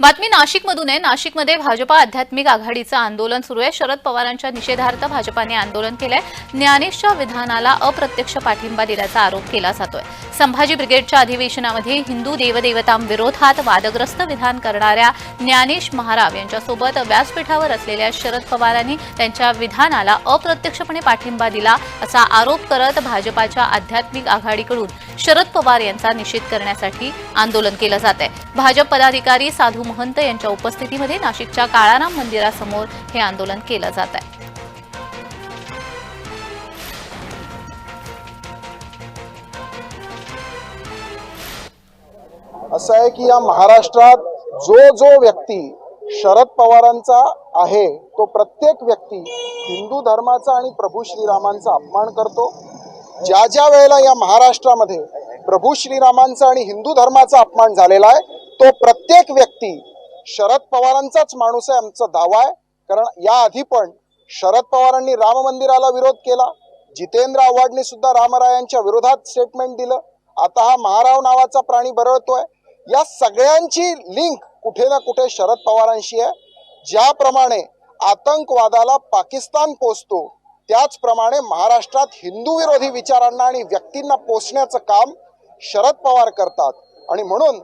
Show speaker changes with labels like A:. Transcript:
A: बातमी नाशिकमधून आहे. नाशिकमध्ये भाजपा आध्यात्मिक आघाडीचं आंदोलन सुरू आहे. शरद पवारांच्या निषेधार्थ भाजपाने आंदोलन केलंय. ज्ञानेशच्या विधानाला अप्रत्यक्ष पाठिंबा दिल्याचा आरोप केला जातोय. संभाजी ब्रिगेडच्या अधिवेशनामध्ये हिंदू देवदेवतांविरोधात वादग्रस्त विधान करणाऱ्या ज्ञानेश महाराव यांच्यासोबत व्यासपीठावर असलेल्या शरद पवारांनी त्यांच्या विधानाला अप्रत्यक्षपणे पाठिंबा दिला असा आरोप करत भाजपाच्या आध्यात्मिक आघाडीकडून शरद पवार यांचा निषेध करण्यासाठी आंदोलन केलं जात आहे भाजप पदाधिकारी साधू महंत यांच्या उपस्थितीमध्ये नाशिकच्या काळाराम मंदिरासमोर हे आंदोलन केलं जात आहे.
B: असं आहे की या महाराष्ट्रात जो जो व्यक्ती शरद पवारांचा आहे तो प्रत्येक व्यक्ती हिंदू धर्माचा आणि प्रभू श्रीरामांचा अपमान करतो. ज्या ज्या वेळेला या महाराष्ट्रामध्ये प्रभू श्रीरामांचा आणि हिंदू धर्माचा अपमान झालेला आहे तो प्रत्येक व्यक्ती शरद पवारांचाच माणूस आहे आमचा दावा आहे. कारण याआधी पण शरद पवारांनी राम मंदिराला विरोध केला. जितेंद्र आव्हाडने सुद्धा रामरायांच्या विरोधात स्टेटमेंट दिलं. आता हा महाराव नावाचा प्राणी बरळतोय. या सगळ्यांची लिंक कुठे ना कुठे शरद पवारांशी आहे. ज्याप्रमाणे आतंकवादाला पाकिस्तान पोचतो त्याचप्रमाणे महाराष्ट्रात हिंदू विरोधी विचारांना आणि व्यक्तींना पोचण्याचं काम शरद पवार करतात. आणि म्हणून